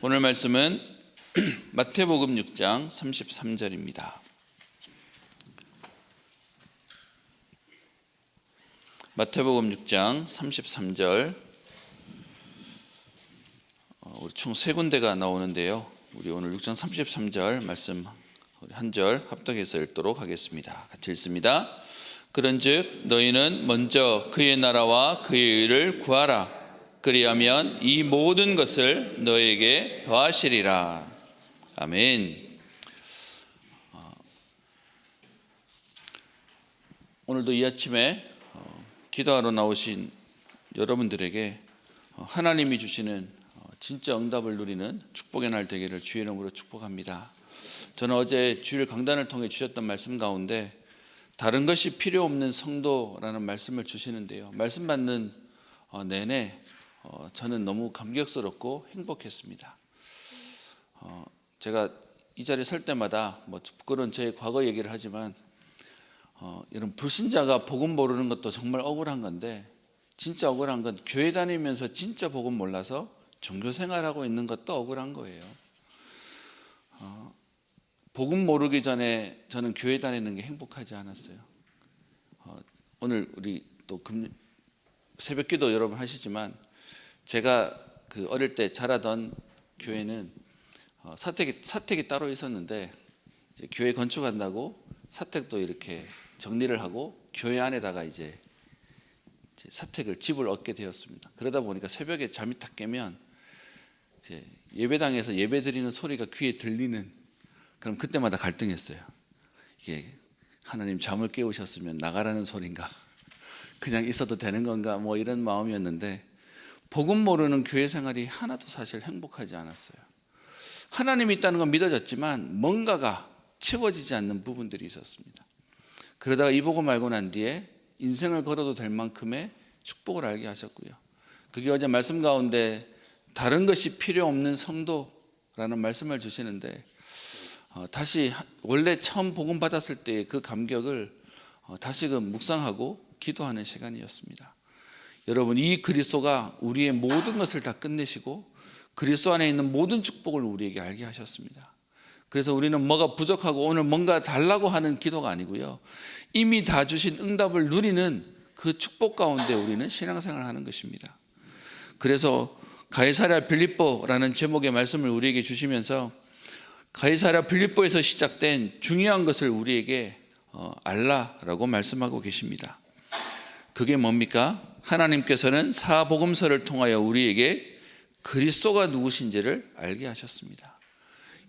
오늘 말씀은 마태복음 6장 33절입니다. 마태복음 6장 33절 어, 우리 총 세 군데가 나오는데요. 우리 오늘 6장 33절 말씀 한 절 합독해서 읽도록 하겠습니다. 같이 읽습니다. 그런즉 너희는 먼저 그의 나라와 그의 의를 구하라. 그리하면 이 모든 것을 너에게 더하시리라. 아멘. 어, 오늘도 이 아침에 어, 기도하러 나오신 여러분들에게 어, 하나님이 주시는 어, 진짜 응답을 누리는 축복의 날 되기를 주의 이름으로 축복합니다. 저는 어제 주일 강단을 통해 주셨던 말씀 가운데 다른 것이 필요 없는 성도라는 말씀을 주시는데요. 말씀 받는 어, 내내 어, 저는 너무 감격스럽고 행복했습니다. 어, 제가 이 자리에 설 때마다 뭐 부끄러운 제 과거 얘기를 하지만 어, 이런 불신자가 복음 모르는 것도 정말 억울한 건데 진짜 억울한 건 교회 다니면서 진짜 복음 몰라서 종교 생활하고 있는 것도 억울한 거예요. 어, 복음 모르기 전에 저는 교회 다니는 게 행복하지 않았어요. 어, 오늘 우리 또 금, 새벽기도 여러분 하시지만 제가 그 어릴 때 자라던 교회는 어, 사택이 사택이 따로 있었는데 교회 건축한다고 사택도 이렇게 정리를 하고 교회 안에다가 이제, 사택을 집을 얻게 되었습니다. 그러다 보니까 새벽에 잠이 탁 깨면 예배당에서 예배 드리는 소리가 귀에 들리는 그럼 그때마다 갈등했어요. 이게 하나님 잠을 깨우셨으면 나가라는 소린가 그냥 있어도 되는 건가 뭐 이런 마음이었는데 복음 모르는 교회 생활이 하나도 사실 행복하지 않았어요. 하나님이 있다는 건 믿어졌지만 뭔가가 채워지지 않는 부분들이 있었습니다. 그러다가 이 복음 알고 난 뒤에 인생을 걸어도 될 만큼의 축복을 알게 하셨고요. 그게 어제 말씀 가운데 다른 것이 필요 없는 성도라는 말씀을 주시는데 어, 다시 원래 처음 복음 받았을 때의 그 감격을 어, 다시금 묵상하고 기도하는 시간이었습니다. 여러분 이 그리스도가 우리의 모든 것을 다 끝내시고 그리스도 안에 있는 모든 축복을 우리에게 알게 하셨습니다. 그래서 우리는 뭐가 부족하고 오늘 뭔가 달라고 하는 기도가 아니고요. 이미 다 주신 응답을 누리는 그 축복 가운데 우리는 신앙생활을 하는 것입니다. 그래서 가이사랴 빌립보라는 제목의 말씀을 우리에게 주시면서 가이사랴 빌립보에서 시작된 중요한 것을 우리에게 어, 알라라고 말씀하고 계십니다. 그게 뭡니까? 하나님께서는 사복음서를 통하여 우리에게 그리스도가 누구신지를 알게 하셨습니다.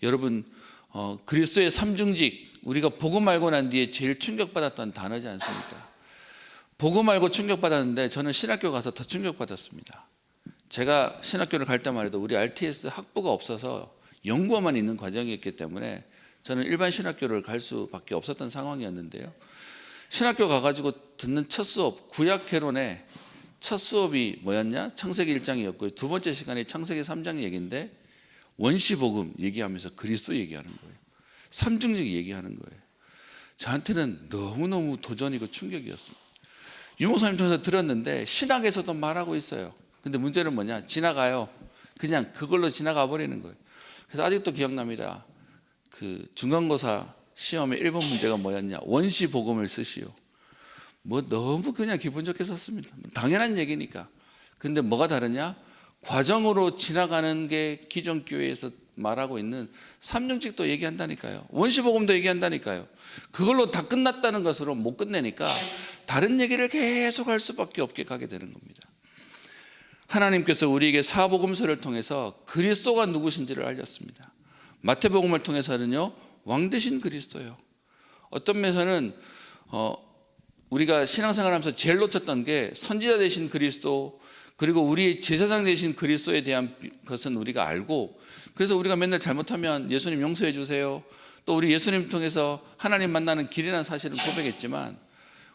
여러분 어, 그리스도의 삼중직 우리가 복음 알고 난 뒤에 제일 충격받았던 단어지 않습니까? 복음 알고 충격받았는데 저는 신학교 가서 더 충격받았습니다. 제가 신학교를 갈 때만 해도 우리 RTS 학부가 없어서 연구만 있는 과정이었기 때문에 저는 일반 신학교를 갈 수밖에 없었던 상황이었는데요. 신학교 가가지고 듣는 첫 수업 구약 개론의 첫 수업이 뭐였냐? 창세기 1장이었고요. 두 번째 시간이 창세기 3장 얘기인데 원시복음 얘기하면서 그리스도 얘기하는 거예요. 삼중직 얘기하는 거예요. 저한테는 너무너무 도전이고 충격이었습니다. 유목사님 통해서 들었는데 신학에서도 말하고 있어요. 근데 문제는 뭐냐? 지나가요. 그냥 그걸로 지나가 버리는 거예요. 그래서 아직도 기억납니다. 그 중간고사 시험의 1번 문제가 뭐였냐? 원시 복음을 쓰시오. 뭐 너무 그냥 기분 좋게 썼습니다. 당연한 얘기니까. 근데 뭐가 다르냐? 과정으로 지나가는 게 기존 교회에서 말하고 있는 삼중직도 얘기한다니까요. 원시복음도 얘기한다니까요. 그걸로 다 끝났다는 것으로 못 끝내니까 다른 얘기를 계속 할 수밖에 없게 가게 되는 겁니다. 하나님께서 우리에게 사복음서를 통해서 그리스도가 누구신지를 알렸습니다. 마태복음을 통해서는요 왕 대신 그리스도요. 어떤 면에서는 어, 우리가 신앙생활하면서 제일 놓쳤던 게 선지자 대신 그리스도 그리고 우리의 제사장 대신 그리스도에 대한 것은 우리가 알고 그래서 우리가 맨날 잘못하면 예수님 용서해 주세요. 또 우리 예수님 통해서 하나님 만나는 길이라는 사실을 고백했지만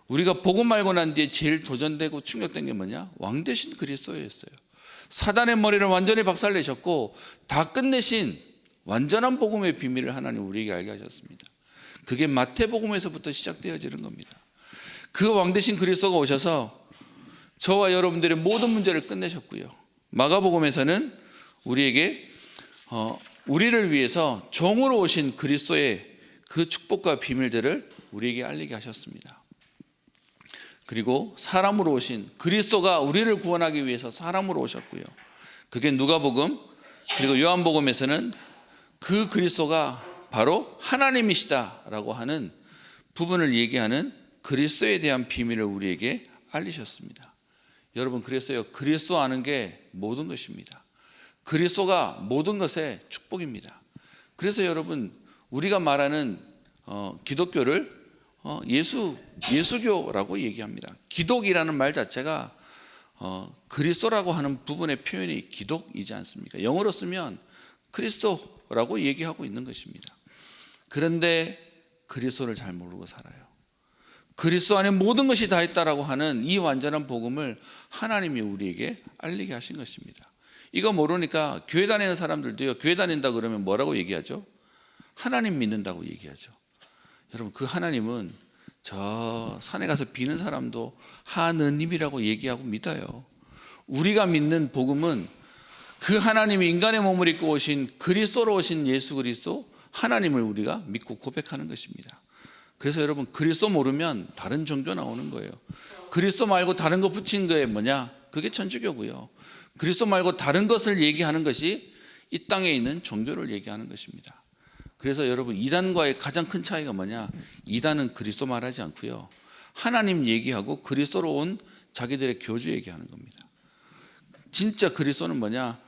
우리가 복음 말고 난 뒤에 제일 도전되고 충격된 게 뭐냐? 왕 대신 그리스도였어요. 사단의 머리를 완전히 박살내셨고 다 끝내신 완전한 복음의 비밀을 하나님 우리에게 알게 하셨습니다. 그게 마태복음에서부터 시작되어지는 겁니다. 그 왕 대신 그리스도가 오셔서 저와 여러분들의 모든 문제를 끝내셨고요. 마가복음에서는 우리에게 어, 우리를 위해서 종으로 오신 그리스도의 그 축복과 비밀들을 우리에게 알리게 하셨습니다. 그리고 사람으로 오신 그리스도가 우리를 구원하기 위해서 사람으로 오셨고요. 그게 누가복음 그리고 요한복음에서는 그 그리스도가 바로 하나님이시다라고 하는 부분을 얘기하는 그리스도에 대한 비밀을 우리에게 알리셨습니다. 여러분 그래서요 그리스도 아는 게 모든 것입니다. 그리스도가 모든 것의 축복입니다. 그래서 여러분 우리가 말하는 어, 기독교를 어, 예수 예수교라고 얘기합니다. 기독이라는 말 자체가 어, 그리스도라고 하는 부분의 표현이 기독이지 않습니까? 영어로 쓰면 그리스도라고 얘기하고 있는 것입니다. 그런데 그리스도를 잘 모르고 살아요. 그리스도 안에 모든 것이 다 있다라고 하는 이 완전한 복음을 하나님이 우리에게 알리게 하신 것입니다. 이거 모르니까 교회 다니는 사람들도요. 교회 다닌다 그러면 뭐라고 얘기하죠? 하나님 믿는다고 얘기하죠. 여러분 그 하나님은 저 산에 가서 비는 사람도 하느님이라고 얘기하고 믿어요. 우리가 믿는 복음은 그 하나님이 인간의 몸을 입고 오신 그리스도로 오신 예수 그리스도 하나님을 우리가 믿고 고백하는 것입니다. 그래서 여러분 그리스도 모르면 다른 종교 나오는 거예요. 그리스도 말고 다른 거 붙인 거에 뭐냐? 그게 천주교고요. 그리스도 말고 다른 것을 얘기하는 것이 이 땅에 있는 종교를 얘기하는 것입니다. 그래서 여러분 이단과의 가장 큰 차이가 뭐냐? 이단은 그리스도 말하지 않고요. 하나님 얘기하고 그리스도로 온 자기들의 교주 얘기하는 겁니다. 진짜 그리스도는 뭐냐?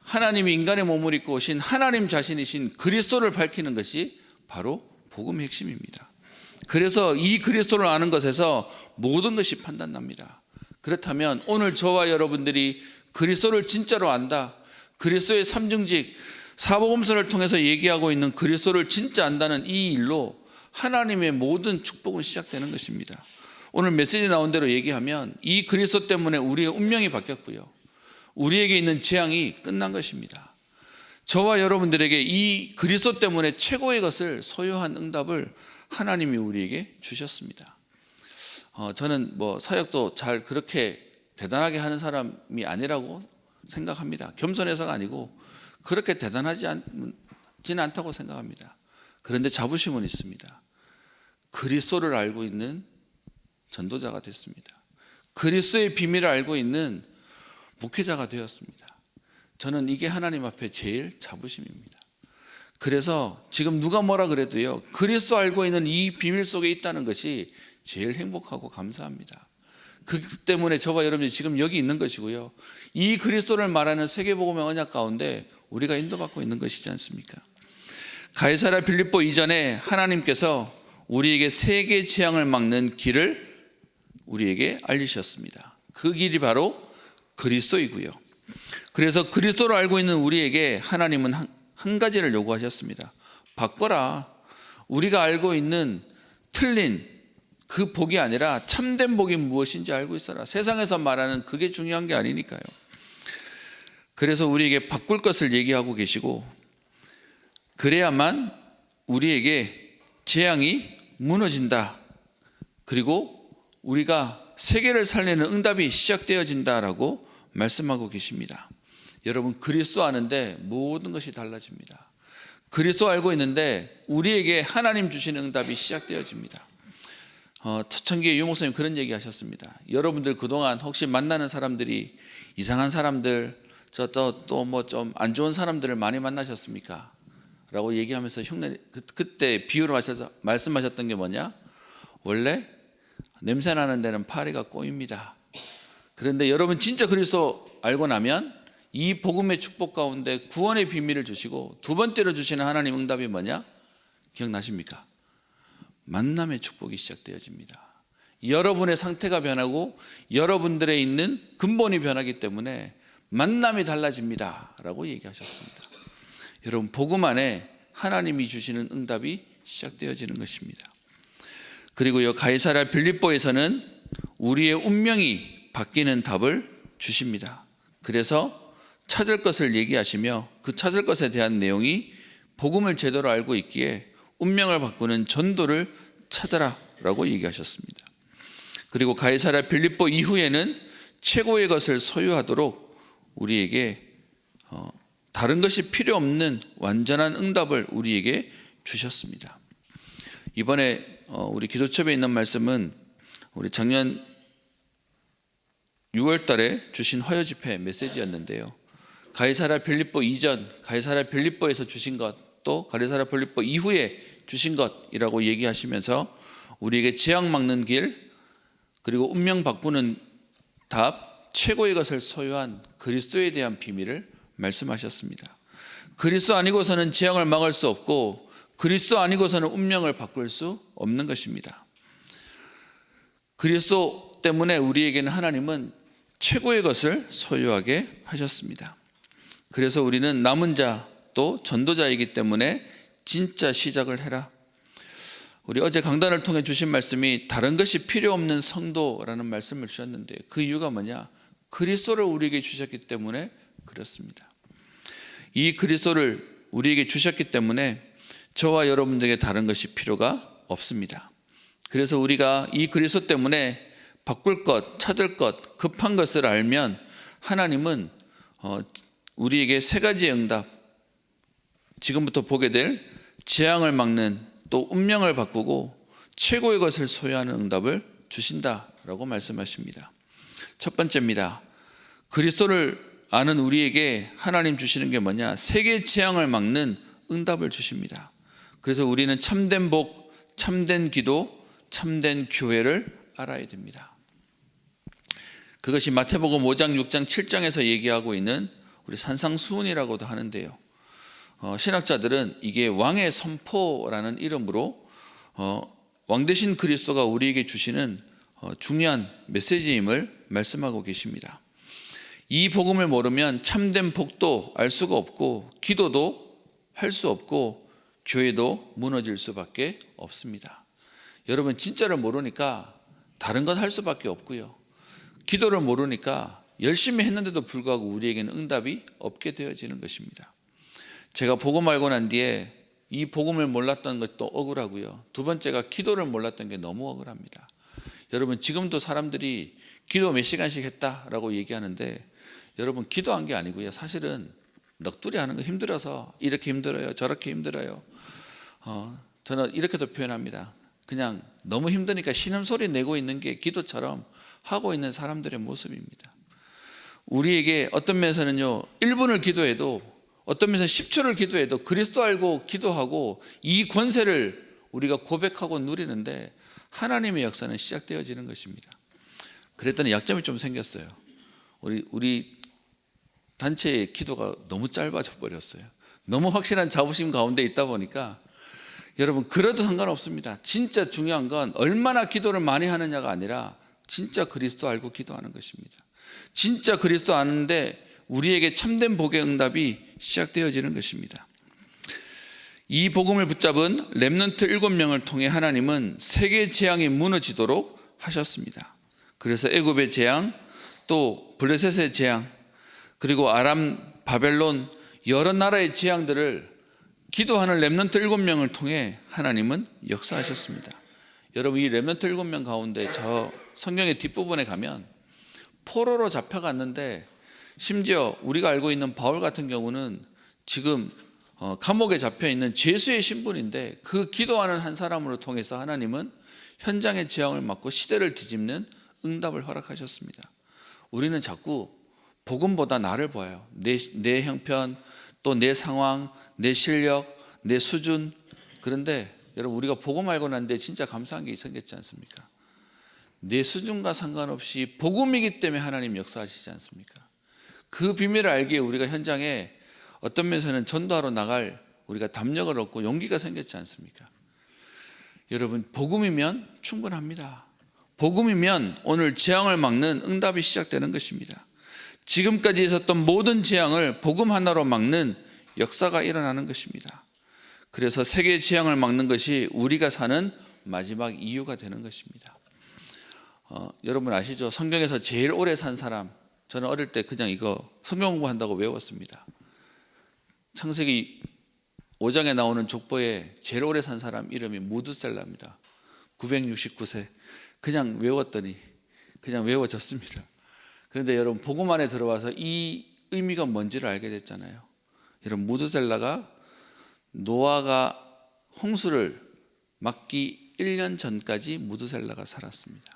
하나님이 인간의 몸을 입고 오신 하나님 자신이신 그리스도를 밝히는 것이 바로 복음의 핵심입니다. 그래서 이 그리스도를 아는 것에서 모든 것이 판단납니다. 그렇다면 오늘 저와 여러분들이 그리스도를 진짜로 안다. 그리스도의 삼중직 사복음서를 통해서 얘기하고 있는 그리스도를 진짜 안다는 이 일로 하나님의 모든 축복은 시작되는 것입니다. 오늘 메시지 나온 대로 얘기하면 이 그리스도 때문에 우리의 운명이 바뀌었고요. 우리에게 있는 재앙이 끝난 것입니다. 저와 여러분들에게 이 그리스도 때문에 최고의 것을 소유한 응답을 하나님이 우리에게 주셨습니다. 어, 저는 뭐 사역도 잘 그렇게 대단하게 하는 사람이 아니라고 생각합니다. 겸손해서가 아니고 그렇게 대단하지 않 지는 않다고 생각합니다. 그런데 자부심은 있습니다. 그리스도를 알고 있는 전도자가 됐습니다. 그리스도의 비밀을 알고 있는 목회자가 되었습니다. 저는 이게 하나님 앞에 제일 자부심입니다. 그래서 지금 누가 뭐라 그래도요, 그리스도 알고 있는 이 비밀 속에 있다는 것이 제일 행복하고 감사합니다. 그 때문에 저와 여러분이 지금 여기 있는 것이고요. 이 그리스도를 말하는 세계복음의 언약 가운데 우리가 인도받고 있는 것이지 않습니까? 가이사라 빌립보 이전에 하나님께서 우리에게 세계 재앙을 막는 길을 우리에게 알리셨습니다. 그 길이 바로 그리스도이고요. 그래서 그리스도를 알고 있는 우리에게 하나님은 한, 한 가지를 요구하셨습니다. 바꿔라. 우리가 알고 있는 틀린 그 복이 아니라 참된 복이 무엇인지 알고 있어라. 세상에서 말하는 그게 중요한 게 아니니까요. 그래서 우리에게 바꿀 것을 얘기하고 계시고 그래야만 우리에게 재앙이 무너진다. 그리고 우리가 세계를 살리는 응답이 시작되어진다라고 말씀하고 계십니다. 여러분 그리스도 아는데 모든 것이 달라집니다. 그리스도 알고 있는데 우리에게 하나님 주시는 응답이 시작되어집니다. 어, 초창기에 유 목사님 그런 얘기 하셨습니다. 여러분들 그동안 혹시 만나는 사람들이 이상한 사람들, 저 또 또 뭐 좀 안 좋은 사람들을 많이 만나셨습니까? 라고 얘기하면서 흉내 그, 때 비유로 하셔서 말씀하셨던 게 뭐냐? 원래 냄새 나는 데는 파리가 꼬입니다. 그런데 여러분 진짜 그리스도 알고 나면 이 복음의 축복 가운데 구원의 비밀을 주시고 두 번째로 주시는 하나님 응답이 뭐냐? 기억나십니까? 만남의 축복이 시작되어집니다. 여러분의 상태가 변하고 여러분들의 있는 근본이 변하기 때문에 만남이 달라집니다. 라고 얘기하셨습니다. 여러분, 복음 안에 하나님이 주시는 응답이 시작되어지는 것입니다. 그리고요, 가이사라 빌립보에서는 우리의 운명이 바뀌는 답을 주십니다. 그래서 찾을 것을 얘기하시며 그 찾을 것에 대한 내용이 복음을 제대로 알고 있기에 운명을 바꾸는 전도를 찾아라 라고 얘기하셨습니다. 그리고 가이사라 빌립보 이후에는 최고의 것을 소유하도록 우리에게 어, 다른 것이 필요 없는 완전한 응답을 우리에게 주셨습니다. 이번에 어, 우리 기도첩에 있는 말씀은 우리 작년 6월 달에 주신 화요 집회 메시지였는데요. 가이사라 빌립보 이전, 가이사라 빌립보에서 주신 것, 또 가이사라 빌립보 이후에 주신 것이라고 얘기하시면서 우리에게 재앙 막는 길, 그리고 운명 바꾸는 답, 최고의 것을 소유한 그리스도에 대한 비밀을 말씀하셨습니다. 그리스도 아니고서는 재앙을 막을 수 없고 그리스도 아니고서는 운명을 바꿀 수 없는 것입니다. 그리스도 때문에 우리에게는 하나님은 최고의 것을 소유하게 하셨습니다. 그래서 우리는 남은 자 또 전도자이기 때문에 진짜 시작을 해라. 우리 어제 강단을 통해 주신 말씀이 다른 것이 필요 없는 성도라는 말씀을 주셨는데 그 이유가 뭐냐? 그리스도를 우리에게 주셨기 때문에 그렇습니다. 이 그리스도를 우리에게 주셨기 때문에 저와 여러분들에게 다른 것이 필요가 없습니다. 그래서 우리가 이 그리스도 때문에 바꿀 것, 찾을 것, 급한 것을 알면 하나님은 어, 우리에게 세 가지의 응답, 지금부터 보게 될 재앙을 막는 또 운명을 바꾸고 최고의 것을 소유하는 응답을 주신다라고 말씀하십니다. 첫 번째입니다. 그리스도를 아는 우리에게 하나님 주시는 게 뭐냐? 세계 재앙을 막는 응답을 주십니다. 그래서 우리는 참된 복, 참된 기도, 참된 교회를 알아야 됩니다. 그것이 마태복음 5장, 6장, 7장에서 얘기하고 있는 우리 산상수훈이라고도 하는데요. 어, 신학자들은 이게 왕의 선포라는 이름으로 어, 왕 대신 그리스도가 우리에게 주시는 어, 중요한 메시지임을 말씀하고 계십니다. 이 복음을 모르면 참된 복도 알 수가 없고 기도도 할 수 없고 교회도 무너질 수밖에 없습니다. 여러분 진짜를 모르니까 다른 건 할 수밖에 없고요. 기도를 모르니까 열심히 했는데도 불구하고 우리에게는 응답이 없게 되어지는 것입니다. 제가 복음 알고 난 뒤에 이 복음을 몰랐던 것도 억울하고요. 두 번째가 기도를 몰랐던 게 너무 억울합니다. 여러분 지금도 사람들이 기도 몇 시간씩 했다라고 얘기하는데 여러분 기도한 게 아니고요. 사실은 넋두리 하는 거 힘들어서 이렇게 힘들어요. 저렇게 힘들어요. 어, 저는 이렇게도 표현합니다. 그냥 너무 힘드니까 신음소리 내고 있는 게 기도처럼 하고 있는 사람들의 모습입니다. 우리에게 어떤 면에서는요, 1분을 기도해도 어떤 면에서 10초를 기도해도 그리스도 알고 기도하고 이 권세를 우리가 고백하고 누리는데 하나님의 역사는 시작되어지는 것입니다. 그랬더니 약점이 좀 생겼어요. 우리 우리 단체의 기도가 너무 짧아져 버렸어요. 너무 확실한 자부심 가운데 있다 보니까 여러분 그래도 상관없습니다. 진짜 중요한 건 얼마나 기도를 많이 하느냐가 아니라 진짜 그리스도 알고 기도하는 것입니다. 진짜 그리스도 아는데 우리에게 참된 복의 응답이 시작되어지는 것입니다. 이 복음을 붙잡은 렘넌트 일곱 명을 통해 하나님은 세계 재앙이 무너지도록 하셨습니다. 그래서 애굽의 재앙, 또 블레셋의 재앙, 그리고 아람, 바벨론 여러 나라의 재앙들을 기도하는 렘넌트 일곱 명을 통해 하나님은 역사하셨습니다. 여러분 이 렘넌트 일곱 명 가운데 저 성경의 뒷부분에 가면 포로로 잡혀갔는데 심지어 우리가 알고 있는 바울 같은 경우는 지금 어, 감옥에 잡혀 있는 죄수의 신분인데 그 기도하는 한 사람으로 통해서 하나님은 현장의 재앙을 막고 시대를 뒤집는 응답을 허락하셨습니다. 우리는 자꾸 복음보다 나를 봐요. 내, 내 형편, 또 내 상황, 내 실력, 내 수준. 그런데 여러분 우리가 복음 알고 난데 진짜 감사한 게 생겼지 않습니까? 내 수준과 상관없이 복음이기 때문에 하나님 역사하시지 않습니까? 그 비밀을 알기에 우리가 현장에 어떤 면에서는 전도하러 나갈 우리가 담력을 얻고 용기가 생겼지 않습니까? 여러분 복음이면 충분합니다. 복음이면 오늘 재앙을 막는 응답이 시작되는 것입니다. 지금까지 있었던 모든 재앙을 복음 하나로 막는 역사가 일어나는 것입니다. 그래서 세계 재앙을 막는 것이 우리가 사는 마지막 이유가 되는 것입니다. 어, 여러분 아시죠? 성경에서 제일 오래 산 사람 저는 어릴 때 그냥 이거 성경 공부한다고 외웠습니다. 창세기 5장에 나오는 족보에 제일 오래 산 사람 이름이 무드셀라입니다. 969세. 그냥 외웠더니 그냥 외워졌습니다. 그런데 여러분 복음 안에 들어와서 이 의미가 뭔지를 알게 됐잖아요. 이런 무드셀라가 노아가 홍수를 막기 1년 전까지 무드셀라가 살았습니다.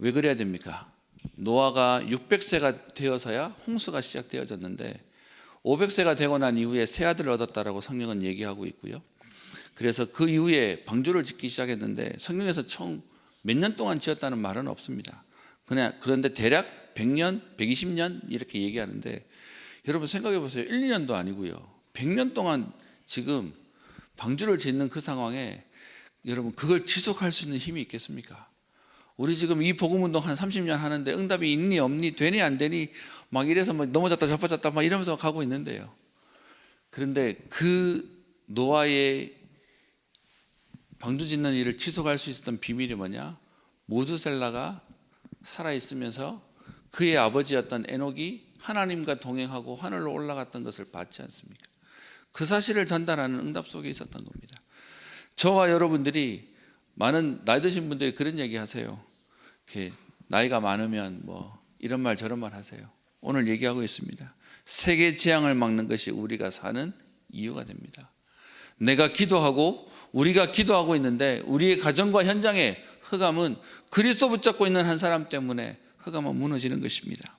왜 그래야 됩니까? 노아가 600세가 되어서야 홍수가 시작되어졌는데 500세가 되고 난 이후에 새 아들을 얻었다라고 성경은 얘기하고 있고요. 그래서 그 이후에 방주를 짓기 시작했는데 성경에서 총 몇 년 동안 지었다는 말은 없습니다. 그냥 그런데 대략 100년, 120년 이렇게 얘기하는데 여러분 생각해 보세요. 1, 2년도 아니고요. 100년 동안 지금 방주를 짓는 그 상황에 여러분 그걸 지속할 수 있는 힘이 있겠습니까? 우리 지금 이 복음 운동 한 30년 하는데 응답이 있니 없니 되니 안 되니 막 이래서 뭐 넘어졌다 자빠졌다 막 이러면서 가고 있는데요. 그런데 그 노아의 방주 짓는 일을 지속할 수 있었던 비밀이 뭐냐? 모두셀라가 살아 있으면서 그의 아버지였던 에녹이 하나님과 동행하고 하늘로 올라갔던 것을 봤지 않습니까? 그 사실을 전달하는 응답 속에 있었던 겁니다. 저와 여러분들이 많은 나이 드신 분들이 그런 얘기 하세요. 이렇게 나이가 많으면 뭐 이런 말 저런 말 하세요. 오늘 얘기하고 있습니다. 세계 재앙을 막는 것이 우리가 사는 이유가 됩니다. 내가 기도하고 우리가 기도하고 있는데 우리의 가정과 현장에 흑암은 그리스도 붙잡고 있는 한 사람 때문에 흑암은 무너지는 것입니다.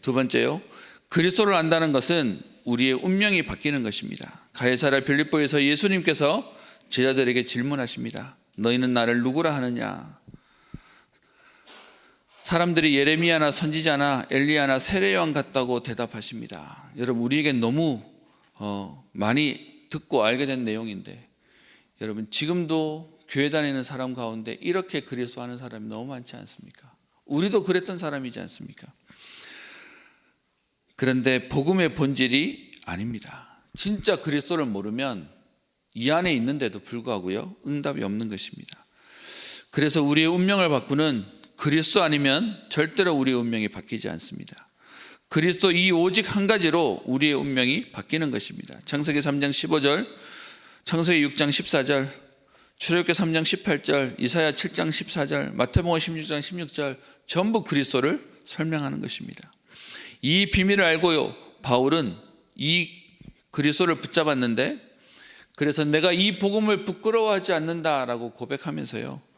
두 번째요. 그리스도를 안다는 것은 우리의 운명이 바뀌는 것입니다. 가해사라 빌립보에서 예수님께서 제자들에게 질문하십니다. 너희는 나를 누구라 하느냐? 사람들이 예레미야나 선지자나 엘리야나 세례요한 같다고 대답하십니다. 여러분 우리에겐 너무 어, 많이 듣고 알게 된 내용인데 여러분 지금도 교회 다니는 사람 가운데 이렇게 그리스도 하는 사람이 너무 많지 않습니까? 우리도 그랬던 사람이지 않습니까? 그런데 복음의 본질이 아닙니다. 진짜 그리스도를 모르면 이 안에 있는데도 불구하고요 응답이 없는 것입니다. 그래서 우리의 운명을 바꾸는 그리스도 아니면 절대로 우리의 운명이 바뀌지 않습니다. 그리스도 이 오직 한 가지로 우리의 운명이 바뀌는 것입니다. 창세기 3장 15절, 창세기 6장 14절, 출애굽기 3장 18절, 이사야 7장 14절, 마태복음 16장 16절 전부 그리스도를 설명하는 것입니다. 이 비밀을 알고요. 바울은 이 그리스도를 붙잡았는데 그래서 내가 이 복음을 부끄러워하지 않는다라고 고백하면서요.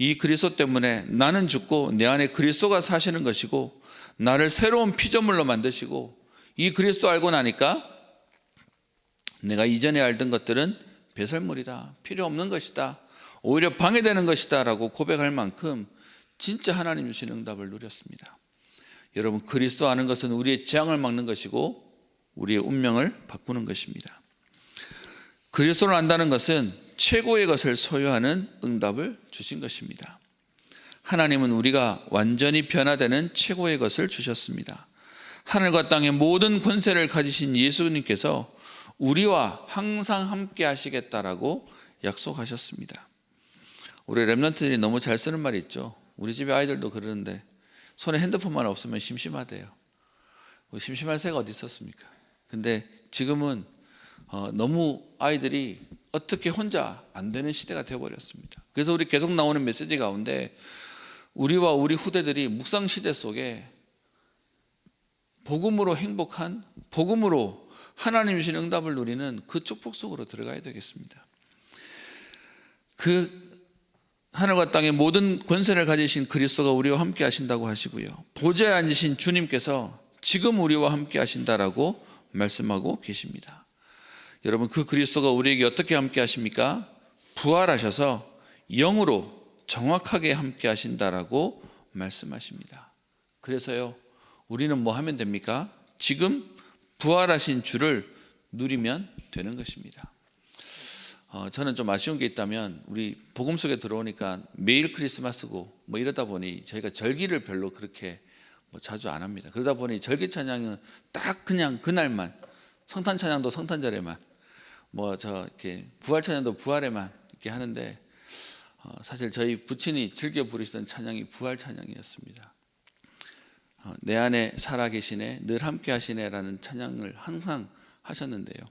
이 그리스도 때문에 나는 죽고 내 안에 그리스도가 사시는 것이고 나를 새로운 피조물로 만드시고 이 그리스도 알고 나니까 내가 이전에 알던 것들은 배설물이다. 필요 없는 것이다. 오히려 방해되는 것이다라고 고백할 만큼 진짜 하나님 주신 응답을 누렸습니다. 여러분 그리스도 아는 것은 우리의 재앙을 막는 것이고 우리의 운명을 바꾸는 것입니다. 그리스도를 안다는 것은 최고의 것을 소유하는 응답을 주신 것입니다. 하나님은 우리가 완전히 변화되는 최고의 것을 주셨습니다. 하늘과 땅의 모든 권세를 가지신 예수님께서 우리와 항상 함께 하시겠다라고 약속하셨습니다. 우리 랩런트들이 너무 잘 쓰는 말이 있죠. 우리 집에 아이들도 그러는데 손에 핸드폰만 없으면 심심하대요. 뭐 심심할 새가 어디 있었습니까? 근데 지금은 어, 너무 아이들이 어떻게 혼자 안 되는 시대가 되어버렸습니다. 그래서 우리 계속 나오는 메시지 가운데 우리와 우리 후대들이 묵상 시대 속에 복음으로 행복한 복음으로 하나님 주신 응답을 누리는 그 축복 속으로 들어가야 되겠습니다. 그 하늘과 땅의 모든 권세를 가지신 그리스도가 우리와 함께 하신다고 하시고요. 보좌에 앉으신 주님께서 지금 우리와 함께 하신다라고 말씀하고 계십니다. 여러분 그 그리스도가 우리에게 어떻게 함께 하십니까? 부활하셔서 영으로 정확하게 함께 하신다라고 말씀하십니다. 그래서요. 우리는 뭐 하면 됩니까? 지금 부활하신 주를 누리면 되는 것입니다. 어, 저는 좀 아쉬운 게 있다면 우리 복음 속에 들어오니까 매일 크리스마스고 뭐 이러다 보니 저희가 절기를 별로 그렇게 뭐 자주 안 합니다. 그러다 보니 절기 찬양은 딱 그냥 그날만 성탄 찬양도 성탄절에만 뭐 저 이렇게 부활 찬양도 부활에만 이렇게 하는데 어, 사실 저희 부친이 즐겨 부르시던 찬양이 부활 찬양이었습니다. 어, 내 안에 살아계시네, 늘 함께 하시네라는 찬양을 항상 하셨는데요.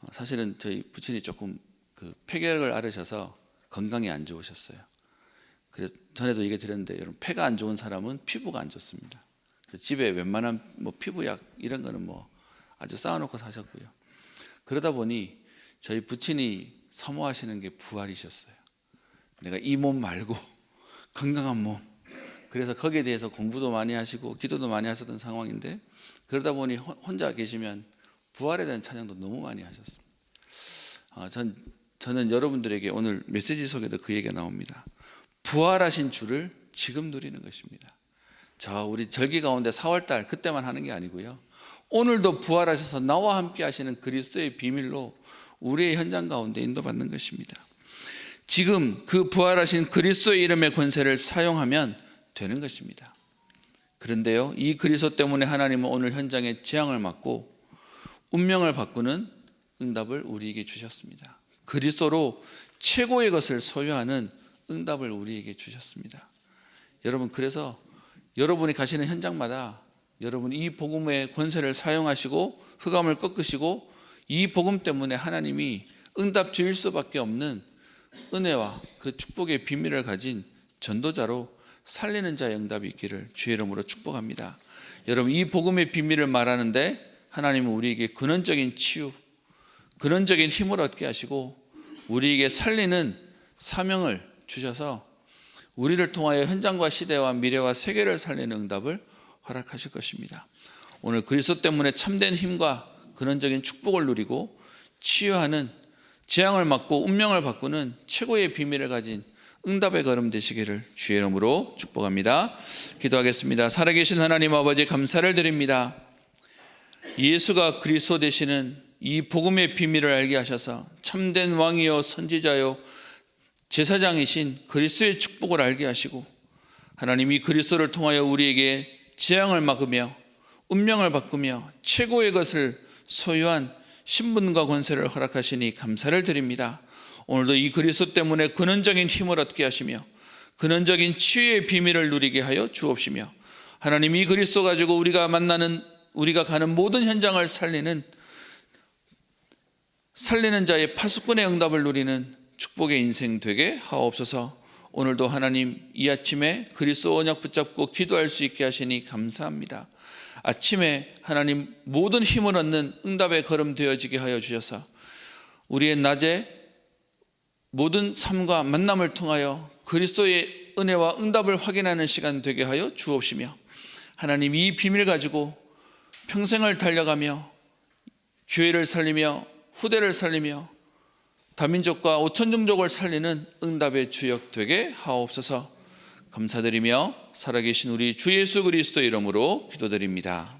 어, 사실은 저희 부친이 조금 그 폐결을 앓으셔서 건강이 안 좋으셨어요. 그래서 전에도 얘기 드렸는데 여러분 폐가 안 좋은 사람은 피부가 안 좋습니다. 집에 웬만한 뭐 피부약 이런 거는 뭐 아주 쌓아놓고 사셨고요. 그러다 보니 저희 부친이 사모하시는 게 부활이셨어요. 내가 이 몸 말고 건강한 몸. 그래서 거기에 대해서 공부도 많이 하시고 기도도 많이 하셨던 상황인데 그러다 보니 호- 혼자 계시면 부활에 대한 찬양도 너무 많이 하셨습니다. 아, 전 저는 여러분들에게 오늘 메시지 속에도 그 얘기가 나옵니다. 부활하신 주를 지금 누리는 것입니다. 자, 우리 절기 가운데 4월 달 그때만 하는 게 아니고요. 오늘도 부활하셔서 나와 함께 하시는 그리스도의 비밀로 우리의 현장 가운데 인도받는 것입니다. 지금 그 부활하신 그리스도의 이름의 권세를 사용하면 되는 것입니다. 그런데요, 이 그리스도 때문에 하나님은 오늘 현장에 재앙을 맞고 운명을 바꾸는 응답을 우리에게 주셨습니다. 그리스도로 최고의 것을 소유하는 응답을 우리에게 주셨습니다. 여러분 그래서 여러분이 가시는 현장마다 여러분 이 복음의 권세를 사용하시고 흑암을 꺾으시고 이 복음 때문에 하나님이 응답 주일 수밖에 없는 은혜와 그 축복의 비밀을 가진 전도자로 살리는 자의 응답이 있기를 주의 이름으로 축복합니다. 여러분 이 복음의 비밀을 말하는데 하나님은 우리에게 근원적인 치유, 근원적인 힘을 얻게 하시고 우리에게 살리는 사명을 주셔서 우리를 통하여 현장과 시대와 미래와 세계를 살리는 응답을 허락하실 것입니다. 오늘 그리스도 때문에 참된 힘과 근원적인 축복을 누리고 치유하는 재앙을 막고 운명을 바꾸는 최고의 비밀을 가진 응답의 걸음 되시기를 주의 이름으로 축복합니다. 기도하겠습니다. 살아계신 하나님 아버지 감사를 드립니다. 예수가 그리스도 되시는 이 복음의 비밀을 알게 하셔서 참된 왕이요 선지자요 제사장이신 그리스도의 축복을 알게 하시고 하나님이 그리스도를 통하여 우리에게 재앙을 막으며 운명을 바꾸며 최고의 것을 소유한 신분과 권세를 허락하시니 감사를 드립니다. 오늘도 이 그리스도 때문에 근원적인 힘을 얻게 하시며 근원적인 치유의 비밀을 누리게 하여 주옵시며 하나님 이 그리스도 가지고 우리가 만나는 우리가 가는 모든 현장을 살리는 살리는 자의 파수꾼의 응답을 누리는 축복의 인생 되게 하옵소서. 오늘도 하나님 이 아침에 그리스도 언약 붙잡고 기도할 수 있게 하시니 감사합니다. 아침에 하나님 모든 힘을 얻는 응답의 걸음 되어지게 하여 주셔서 우리의 낮에 모든 삶과 만남을 통하여 그리스도의 은혜와 응답을 확인하는 시간 되게 하여 주옵시며 하나님 이 비밀 가지고 평생을 달려가며 교회를 살리며 후대를 살리며 다민족과 오천 종족을 살리는 응답의 주역 되게 하옵소서 감사드리며 살아계신 우리 주 예수 그리스도 이름으로 기도드립니다.